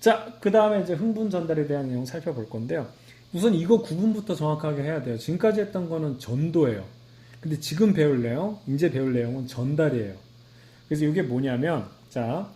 자, 그 다음에 이제 흥분 전달에 대한 내용 살펴볼 건데요. 우선 이거 구분부터 정확하게 해야 돼요. 지금까지 했던 거는 전도예요. 근데 지금 배울 내용, 이제 배울 내용은 전달이에요. 그래서 이게 뭐냐면, 자,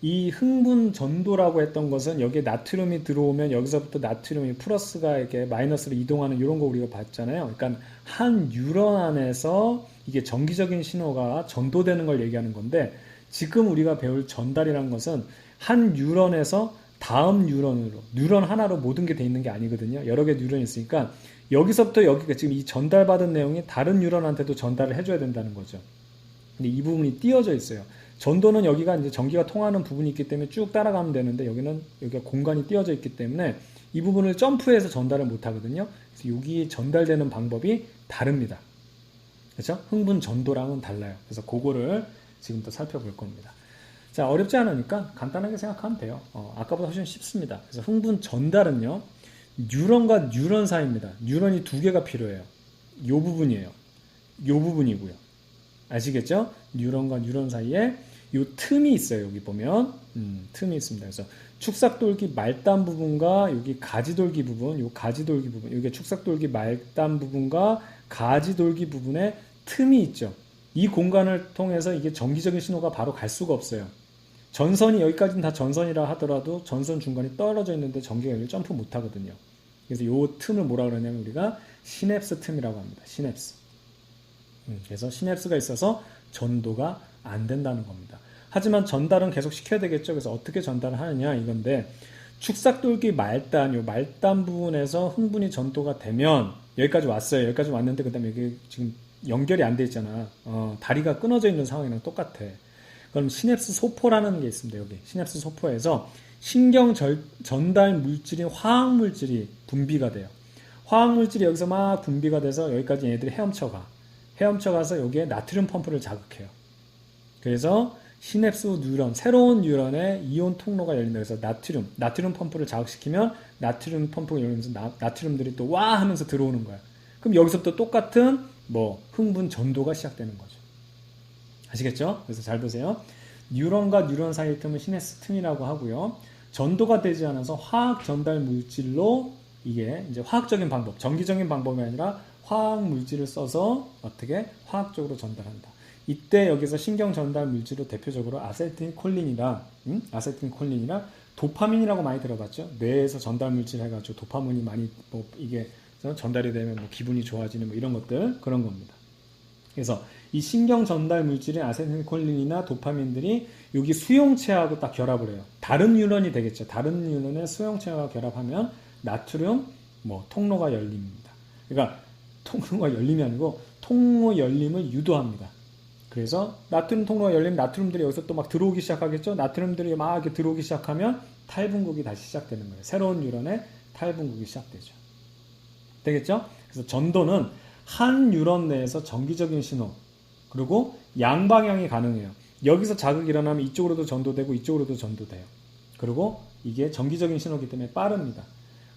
이 흥분 전도라고 했던 것은 여기에 나트륨이 들어오면 여기서부터 나트륨이 플러스가 이렇게 마이너스로 이동하는 이런 거 우리가 봤잖아요. 그러니까 한 뉴런 안에서 이게 정기적인 신호가 전도되는 걸 얘기하는 건데 지금 우리가 배울 전달이라는 것은 한 뉴런에서 다음 뉴런으로 뉴런 하나로 모든 게 돼 있는 게 아니거든요. 여러 개 뉴런이 있으니까 여기서부터 여기가 지금 이 전달받은 내용이 다른 뉴런한테도 전달을 해줘야 된다는 거죠. 근데 이 부분이 띄어져 있어요. 전도는 여기가 이제 전기가 통하는 부분이 있기 때문에 쭉 따라가면 되는데 여기는 여기가 공간이 띄어져 있기 때문에 이 부분을 점프해서 전달을 못 하거든요. 그래서 여기 전달되는 방법이 다릅니다. 그렇죠? 흥분 전도랑은 달라요. 그래서 그거를 지금부터 살펴볼 겁니다. 자, 어렵지 않으니까 간단하게 생각하면 돼요. 어, 아까보다 훨씬 쉽습니다. 그래서 흥분 전달은요, 뉴런과 뉴런 사이입니다. 뉴런이 두 개가 필요해요. 요 부분이에요. 요 부분이고요. 아시겠죠? 뉴런과 뉴런 사이에 요 틈이 있어요. 여기 보면 음, 틈이 있습니다. 그래서 축삭돌기 말단 부분과 여기 가지돌기 부분, 요 가지돌기 부분, 여기 축삭돌기 말단 부분과 가지돌기 부분에 틈이 있죠. 이 공간을 통해서 이게 정기적인 신호가 바로 갈 수가 없어요. 전선이 여기까지는 다 전선이라 하더라도 전선 중간이 떨어져 있는데 전기가 여기 점프 못 하거든요. 그래서 요 틈을 뭐라 그러냐면 우리가 시냅스 틈이라고 합니다. 시냅스. 음, 그래서 시냅스가 있어서 전도가 안 된다는 겁니다. 하지만 전달은 계속 시켜야 되겠죠. 그래서 어떻게 전달을 하느냐 이건데 축삭돌기 말단 요 말단 부분에서 흥분이 전도가 되면 여기까지 왔어요. 여기까지 왔는데 그다음에 이게 지금 연결이 안 돼 있잖아. 어, 다리가 끊어져 있는 상황이랑 똑같아. 그럼 시냅스 소포라는 게 있습니다. 여기 시냅스 소포에서 신경 절- 전달 물질인 화학 물질이 분비가 돼요. 화학 물질이 여기서 막 분비가 돼서 여기까지 얘들이 헤엄쳐 가. 헤엄쳐 가서 여기에 나트륨 펌프를 자극해요. 그래서 시냅스 뉴런, 새로운 뉴런에 이온 통로가 열린다. 그래서 나트륨, 나트륨 펌프를 자극시키면 나트륨 펌프가 열리면서 나, 나트륨들이 또 와 하면서 들어오는 거야. 그럼 여기서부터 똑같은 뭐 흥분 전도가 시작되는 거죠. 아시겠죠? 그래서 잘 보세요. 뉴런과 뉴런 사이의 틈은 시냅스 틈이라고 하고요. 전도가 되지 않아서 화학 전달 물질로 이게 이제 화학적인 방법, 전기적인 방법이 아니라 화학 물질을 써서 어떻게 화학적으로 전달한다. 이때 여기서 신경 전달 물질로 대표적으로 아세틸콜린이랑 음? 아세틸콜린이랑 도파민이라고 많이 들어봤죠. 뇌에서 전달 물질 해가지고 도파민이 많이 뭐 이게 전달이 되면 뭐 기분이 좋아지는 뭐 이런 것들 그런 겁니다. 그래서 이 신경 전달 물질인 아세틸콜린이나 도파민들이 여기 수용체하고 딱 결합을 해요. 다른 뉴런이 되겠죠. 다른 뉴런의 수용체와 결합하면 나트륨 뭐 통로가 열립니다. 그러니까 통로가 열림이 아니고 통로 열림을 유도합니다. 그래서 나트륨 통로가 열리면 나트륨들이 여기서 또 막 들어오기 시작하겠죠. 나트륨들이 막 이렇게 들어오기 시작하면 탈분국이 다시 시작되는 거예요. 새로운 뉴런의 탈분국이 시작되죠. 되겠죠? 그래서 전도는 한 뉴런 내에서 정기적인 신호 그리고 양방향이 가능해요. 여기서 자극이 일어나면 이쪽으로도 전도되고 이쪽으로도 전도돼요. 그리고 이게 정기적인 신호기 때문에 빠릅니다.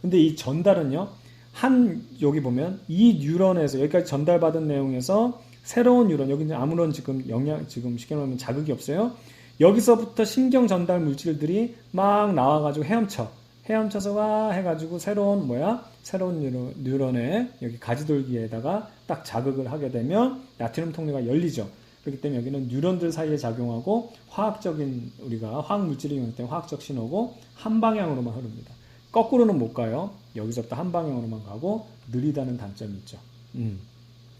근데 이 전달은요. 한 여기 보면 이 뉴런에서 여기까지 전달받은 내용에서 새로운 뉴런 여기는 아무런 지금 영향 지금 쉽게 말하면 자극이 없어요. 여기서부터 신경 전달 물질들이 막 나와가지고 헤엄쳐 헤엄쳐서 와 해가지고 새로운 뭐야 새로운 뉴런, 뉴런에 여기 가지돌기에다가 딱 자극을 하게 되면 나트륨 통로가 열리죠. 그렇기 때문에 여기는 뉴런들 사이에 작용하고 화학적인 우리가 화학 물질이 때문에 화학적 신호고 한 방향으로만 흐릅니다. 거꾸로는 못 가요. 여기서부터 한 방향으로만 가고 느리다는 단점이 있죠. 음.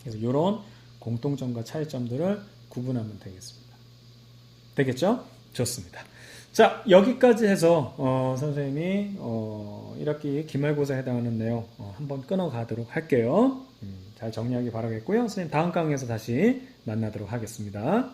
그래서 이런 공통점과 차이점들을 구분하면 되겠습니다. 되겠죠? 좋습니다. 자, 여기까지 해서 어, 선생님이 어, 1학기 기말고사에 해당하는 내용 어, 한번 끊어가도록 할게요. 음, 잘 정리하기 바라겠고요. 선생님 다음 강의에서 다시 만나도록 하겠습니다.